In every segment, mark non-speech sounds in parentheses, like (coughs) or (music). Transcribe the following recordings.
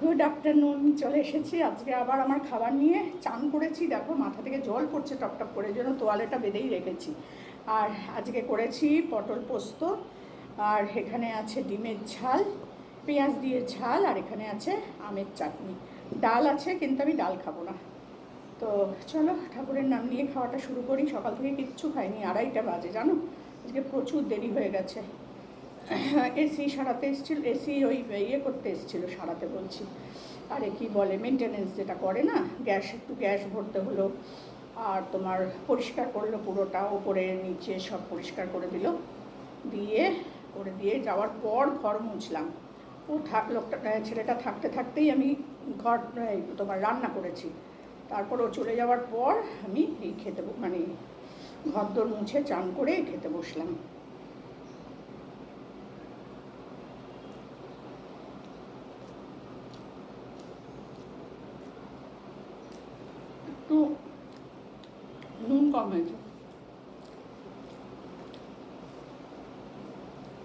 Good afternoon চলে এসেছি। আজকে আবার আমার খাবার নিয়ে চান করেছি। দেখো, মাথা থেকে জল পড়ছে টপটপ করে, যেন তোয়ালেটা বেঁধেই রেখেছি। আর আজকে করেছি পটল পোস্ত, আর এখানে আছে ডিমের ঝাল, পেঁয়াজ দিয়ে ঝাল, আর এখানে আছে আমের চাটনি। ডাল আছে, কিন্তু আমি ডাল খাব না। তো চলো, ঠাকুরের নাম নিয়ে খাওয়াটা শুরু করি। সকাল থেকে কিচ্ছু খাইনি, আড়াইটা বাজে, জানো? আজকে প্রচুর দেরি হয়ে গেছে। এসি সারাতে এসেছিল, এসি ওই ইয়ে করতে এসেছিল সারাতে বলছি। আরে কি বলে মেনটেনেন্স যেটা করে না, গ্যাস, একটু গ্যাস ভরতে হলো, আর তোমার পরিষ্কার করল পুরোটা, ওপরে, নিচে সব পরিষ্কার করে দিল। দিয়ে, করে দিয়ে যাওয়ার পর ঘর মুছলাম। ও থাক, লোকটা ছেলেটা থাকতে থাকতেই আমি ঘর তোমার রান্না করেছি। তারপর ও চলে যাওয়ার পর আমি এই খেতে মানে ঘর দোর মুছে চান করে খেতে বসলাম একটু নুন কম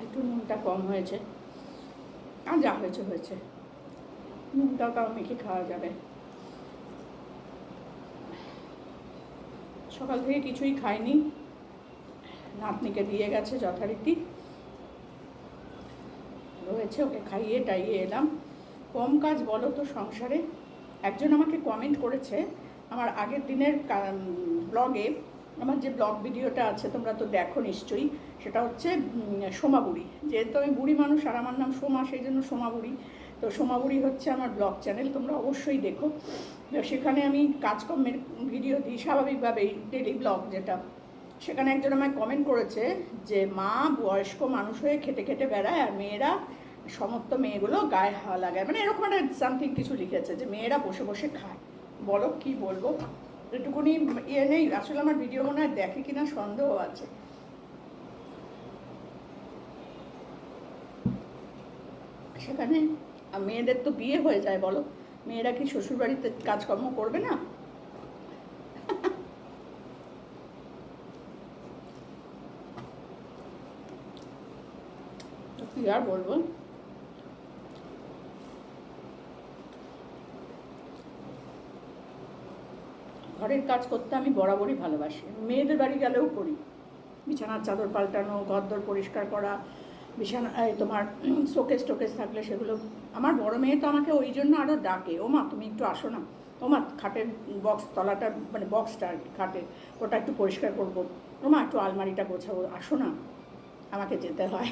একটু নুনটা কম হয়েছে। আর যা হয়েছে হয়েছে। নুনটাও তাও মেখে খাওয়া যাবে। সকাল থেকে কিছুই খাইনি। নাতনিকে দিয়ে গেছে যথারীতি। রয়েছে ওকে খাইয়ে টাইয়ে এলাম। কম কাজ বলো তো সংসারে। একজন আমাকে কমেন্ট করেছে, আমার আগের দিনের ব্লগে, আমার যে ব্লগ ভিডিওটা আছে, তোমরা তো দেখো নিশ্চয়ই, সেটা হচ্ছে সোমা বুড়ি। যেহেতু আমি বুড়ি মানুষ, আর আমার নাম সোমা, সেই জন্য সোমা বুড়ি। তো সোমা বুড়ি হচ্ছে আমার ব্লগ চ্যানেল, তোমরা অবশ্যই দেখো। সেখানে আমি কাজকর্মের ভিডিও দিই, স্বাভাবিকভাবেই ডেলি ব্লগ যেটা। সেখানে একজন আমায় কমেন্ট করেছে যে, মা, বয়স্ক মানুষ হয়ে খেটে খেটে বেড়ায়, আর মেয়েরা সমস্ত মেয়েগুলো গায়ে হাওয়া লাগায়। মানে এরকম একটা সামথিং কিছু লিখেছে যে, মেয়েরা বসে বসে খায়। বলো, কি বলব? এটুকুনি ইয়ে নেই, আসলে আমার ভিডিও মনে হয় দেখে কিনা সন্দেহ আছে। সেখানে মেয়েদের তো বিয়ে হয়ে যায়, বলো। মেয়েরা কি শ্বশুরবাড়িতে কাজকর্ম করবে না? (laughs) কি আর বলব? ঘরের কাজ করতে আমি বরাবরই ভালোবাসি। মেয়েদের বাড়ি গেলেও করি। বিছানার চাদর পাল্টানো, ঘরদোর পরিষ্কার করা, বিছানা তোমার শোকেস টোকেস থাকলে সেগুলো। আমার বড় মেয়ে তো আমাকে ওই জন্য আরও ডাকে, ও মা, তুমি একটু আসো না। ও মা, খাটের বক্স তলাটা মানে বক্সটা আর খাটে ওটা একটু পরিষ্কার করব। ও মা, একটু আলমারিটা গোছাবো আসো না। আমাকে যেতে হয়।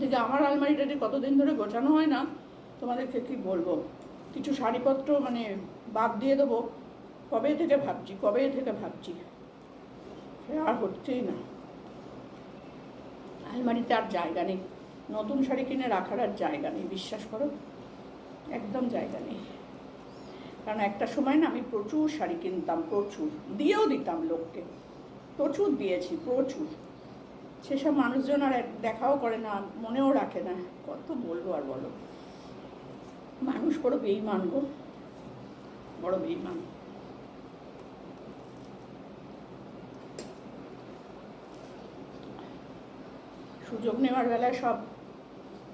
এদিকে আমার আলমারিটা যে কতদিন ধরে গোছানো হয় না, তোমাদেরকে কি বলব? কিছু শাড়িপত্র মানে বাদ দিয়ে দেবো। কবে থেকে ভাবছি, কবে থেকে ভাবছি? আর হচ্ছেই না। আলমারিতে আর জায়গা নেই। নতুন শাড়ি কিনে রাখার আর জায়গা নেই, বিশ্বাস করো? একদম জায়গা নেই। কারণ একটা সময় না আমি প্রচুর শাড়ি কিনতাম, প্রচুর। দিয়েও দিতাম লোককে। প্রচুর দিয়েছি, প্রচুর। সেসব মানুষজন আর দেখাও করে না, মনেও রাখে না। কত বলব আর বলো? মানুষ বড় বেইমান গো। বড় বেইমান। সুযোগ নেওয়ার বেলায় সব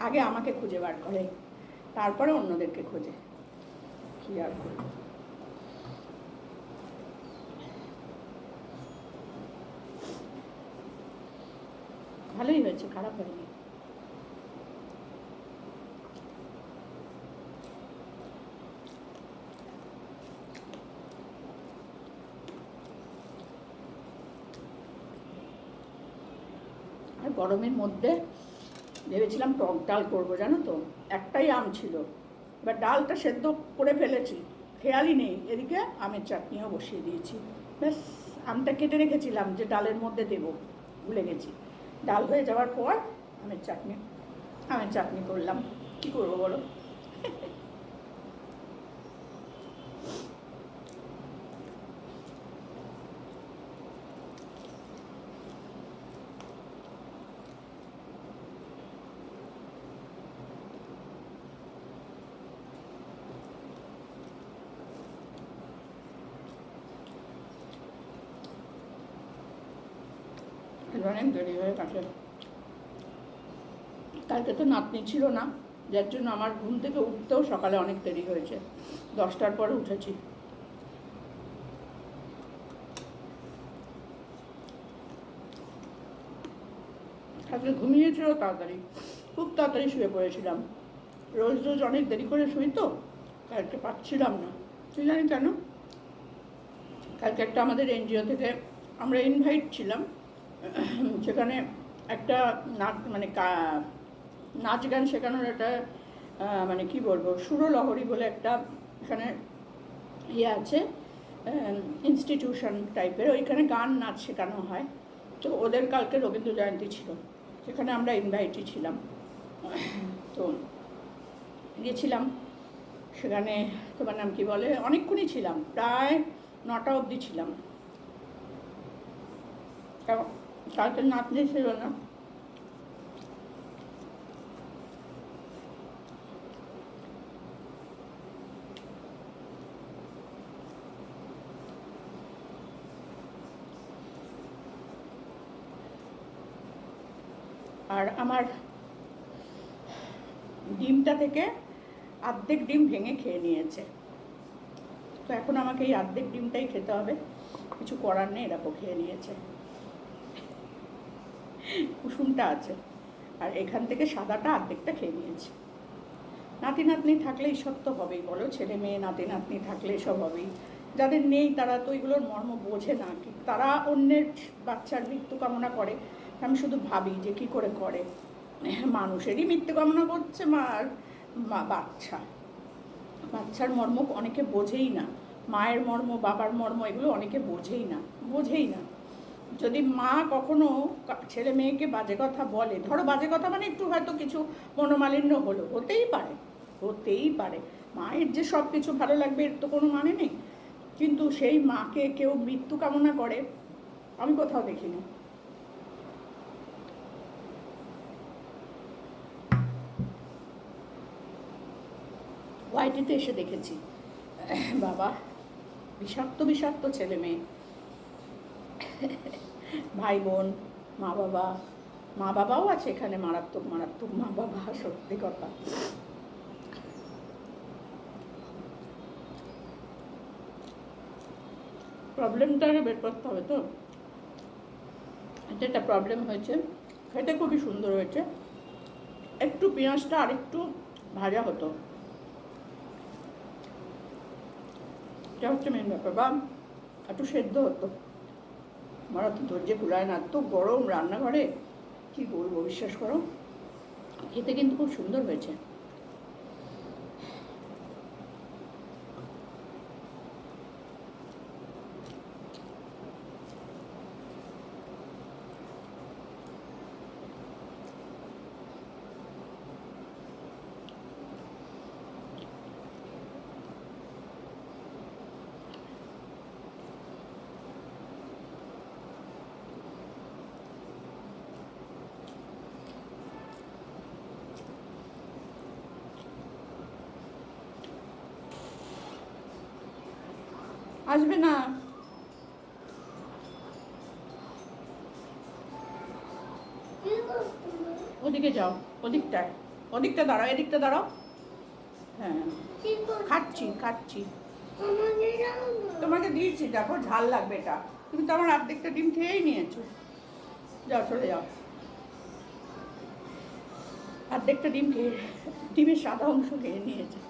আগে আমাকে খুঁজে বার করে, তারপরে অন্যদেরকে খোঁজে। কি আর করব? ভালোই হয়েছে, খারাপ হয়নি। আর গরমের মধ্যে ভেবেছিলাম টক ডাল করব, জানো তো? একটাই আম ছিল। এবার ডালটা সেদ্ধ করে ফেলেছি, খেয়ালই নেই। এদিকে আমের চাটনিও বসিয়ে দিয়েছি। ব্যাস, আমটা কেটে রেখেছিলাম যে ডালের মধ্যে দেবো, ভুলে গেছি। ডাল হয়ে যাওয়ার পর আমের চাটনি আমের চাটনি করলাম। কি করব বলো? আজকে অনেক দেরি হয়ে গেছে কালকে তো নাতনি ছিল না, যার জন্য আমার ঘুম থেকে উঠতেও সকালে অনেক দেরি হয়েছে। দশটার পরে উঠেছি। আজকে ঘুমিয়েছিল, তাড়াতাড়ি, খুব তাড়াতাড়ি শুয়ে পড়েছিলাম। রোজ রোজ অনেক দেরি করে শুই তো, কালকে পাচ্ছিলাম না। তুই জানি কেন? কালকে একটা আমাদের এনজিও থেকে আমরা ইনভাইট ছিলাম। (coughs) সেখানে একটা নাচ মানে নাচ গান শেখানোর একটা মানে কি বলব, সুরলহরী বলে একটা এখানে ইয়ে আছে ইনস্টিটিউশন টাইপের ওইখানে গান, নাচ শেখানো হয়। তো ওদের কালকে রবীন্দ্র জয়ন্তী ছিল। সেখানে আমরা ইনভাইটই ছিলাম। তো গিয়েছিলাম সেখানে তোমার নাম কি বলে? অনেকক্ষণই ছিলাম। প্রায় নটা অবধি ছিলাম। কালকে নাতনি ছিল না। আর আমার ডিমটা থেকে অর্ধেক ডিম ভেঙে খেয়ে নিয়েছে। তো এখন আমাকে এই অর্ধেক ডিমটাই খেতে হবে। কিছু করার নেই এরকম খেয়ে নিয়েছে। কুসুমটা আছে। আর এখান থেকে সাদাটা অর্ধেকটা খেয়ে নিয়েছে। নাতি নাতনি থাকলে এইসব তো হবেই, বলো। ছেলে মেয়ে, নাতি নাতনি থাকলে এসব হবেই। যাদের নেই তারা তো এগুলোর মর্ম বোঝে না। কি তারা অন্যের বাচ্চার মৃত্যু কামনা করে। আমি শুধু ভাবি যে কি করে করে। মানুষেরই মৃত্যু কামনা করছে মা, বাচ্চা। বাচ্চার মর্ম অনেকে বোঝেই না। মায়ের মর্ম, বাবার মর্ম এগুলো অনেকে বোঝেই না। বোঝেই না। যদি মা কখনো ছেলে মেয়েকে বাজে কথা বলে, ধরো বাজে কথা মানে একটু হয়তো কিছু মনোমালিন্য হলো, হতেই পারে হতেই পারে। মায়ের যে সব কিছু ভালো লাগবে এর তো কোনো মানে নেই। কিন্তু সেই মাকে কেউ মৃত্যু কামনা করে, আমি কোথাও দেখিনি। ওয়াইটিতে এসে দেখেছি। বাবা, বিষাক্ত বিষাক্ত ছেলে মেয়ে। ভাই বোন, মা বাবা, মা বাবাও আছে এখানে মারাত্মক মারাত্মক মা বাবা, সত্যি কথা। প্রবলেমটাকে বের করতে হবে তো? এটা একটা প্রবলেম হয়েছে। খেতে খুবই সুন্দর হয়েছে। একটু পেঁয়াজটা আর একটু ভাজা হতো। এটা হচ্ছে মেন ব্যাপার, বা একটু সেদ্ধ হতো। আমার তো ধৈর্য কুলায় না। এত গরম রান্নাঘরে। কী বলব, বিশ্বাস করো? খেতে কিন্তু খুব সুন্দর হয়েছে। আসবে না। ওদিকে যাও, ওদিকটায়। ওদিকটা দাঁড়াও, এদিকটা দাঁড়াও। হ্যাঁ। খাচ্ছি খাচ্ছি তোমাকে দিয়েছি, দেখো, ঝাল লাগবে এটা। তুমি তো আমার অর্ধেকটা ডিম খেয়েই নিয়েছো। যাও, চলে যাও। অর্ধেকটা ডিম খেয়ে, ডিমের সাদা অংশ খেয়ে নিয়েছে।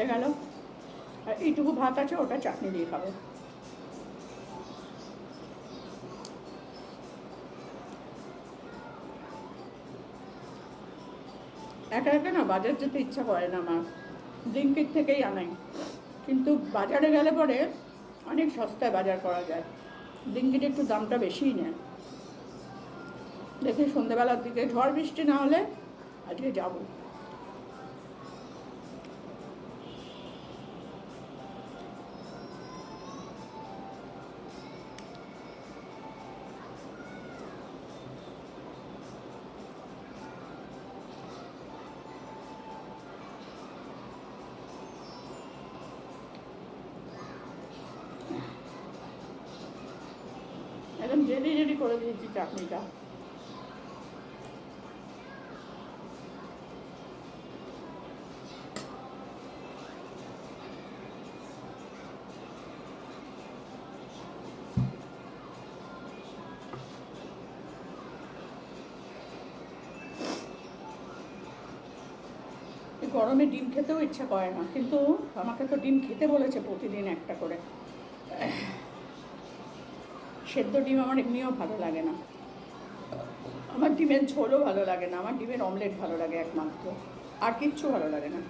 হয়ে গেল। আর এইটুকু ভাত আছে, ওটা চাটনি দিয়ে খাব। একা একা না, বাজার যেতে ইচ্ছা করে না আমার। ব্লিঙ্কিট থেকেই আনাই। কিন্তু বাজারে গেলে পরে অনেক সস্তায় বাজার করা যায়। ব্লিঙ্কিট একটু দামটা বেশিই নেয়। দেখি সন্ধ্যেবেলার দিকে ঝড় বৃষ্টি না হলে আজকে যাব। একদম রেডি রেডি করে দিয়েছি চাটনিটা। গরমে ডিম খেতেও ইচ্ছা করে না, কিন্তু আমাকে তো ডিম খেতে বলেছে প্রতিদিন একটা করে। সেদ্ধ ডিম আমার এমনিও ভালো লাগে না। আমার ডিমের ঝোলও ভালো লাগে না, আমার ডিমের অমলেট ভালো লাগে একমাত্র, আর কিচ্ছু ভালো লাগে না।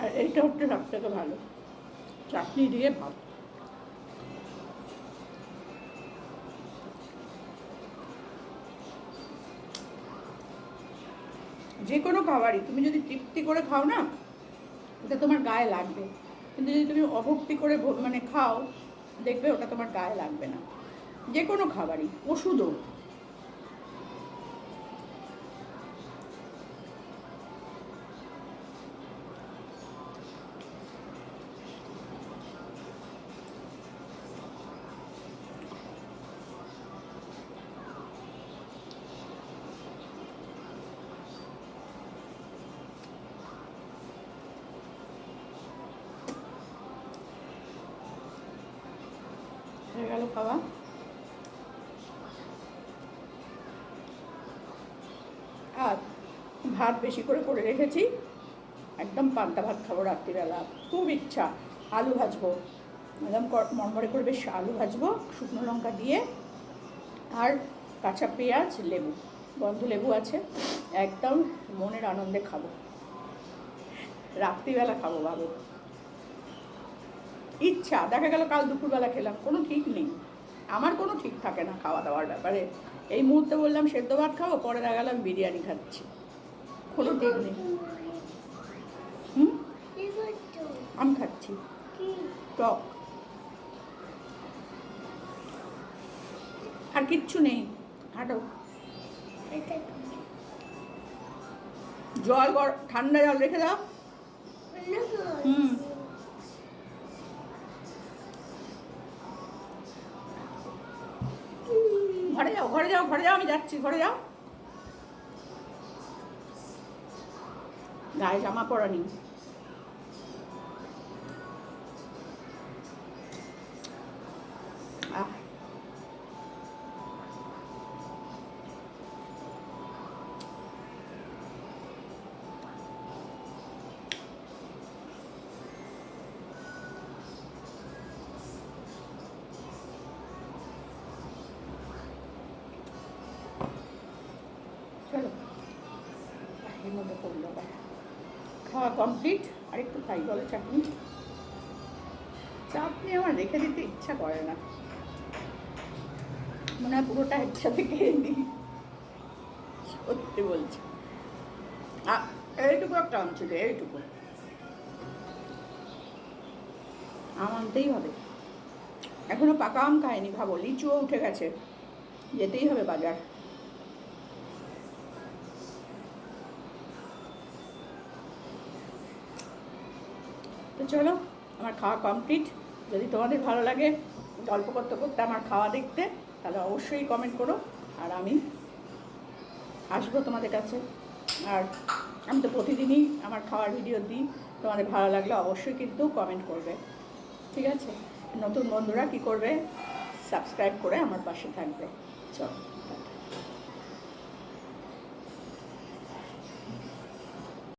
আর এইটা হচ্ছে সব থেকে ভালো। চাটনি দিয়ে ভাত। যে কোনো খাবারই, তুমি যদি তৃপ্তি করে খাও না, ওটা তোমার গায়ে লাগবে। কিন্তু যদি তুমি অভক্তি করে মানে খাও, দেখবে ওটা তোমার গায়ে লাগবে না। যে কোনো খাবারই, ওষুধও। হয়ে গেল খাওয়া। আর ভাত বেশি করে করে রেখেছি। একদম পান্তা ভাত খাব রাত্রিবেলা। খুব ইচ্ছা, আলু ভাজবো। একদম মরমরে করে বেশ আলু ভাজবো, শুকনো লঙ্কা দিয়ে। আর কাঁচা পেঁয়াজ, লেবু, গন্ধ লেবু আছে, একদম মনের আনন্দে খাব। রাত্রিবেলা খাব ভাবো। ইচ্ছা, দেখা গেল কাল দুপুরবেলা খেলাম, কোনো ঠিক নেই। আমার কোনো ঠিক থাকে না খাওয়া দাওয়ার ব্যাপারে। এই মুহূর্তে বললাম, সেদ্ধ ভাত খাব? পরে দেখা গেলাম বিরিয়ানি খাচ্ছি। কোনো ঠিক নেই। আমি খাচ্ছি। টক। আর কিচ্ছু নেই। হাঁটো। জল গর, ঠান্ডা জল রেখে দাও। হুম। যাও ঘরে যাও আমি যাচ্ছি ঘরে যাও। গায়ে জামা পড়া নেই। করল খাওয়া কমপ্লিট আর খাই বলো চাটনি। চাটনি আমার রেখে দিতে ইচ্ছা করে না। মনে হয় পুরোটা একসাথে খেয়ে নিই। সত্যি বলছি। এইটুকু একটা ছিল, এইটুকু। আম আনতেই হবে। এখনও পাকা আম খায়নি ভাবো, লিচুও উঠে গেছে। যেতেই হবে বাজার। তো চলো, আমার খাওয়া কমপ্লিট যদি তোমাদের ভালো লাগে গল্প করতে করতে আমার খাওয়া দেখতে, তাহলে অবশ্যই কমেন্ট করো। আর আমি আসব তোমাদের কাছে। আর আমি তো প্রতিদিনই আমার খাওয়ার ভিডিও দিই। তোমাদের ভালো লাগলে অবশ্যই কিন্তু কমেন্ট করবে। ঠিক আছে? নতুন বন্ধুরা কি করবে? সাবস্ক্রাইব করে আমার পাশে থাকবে। চলো।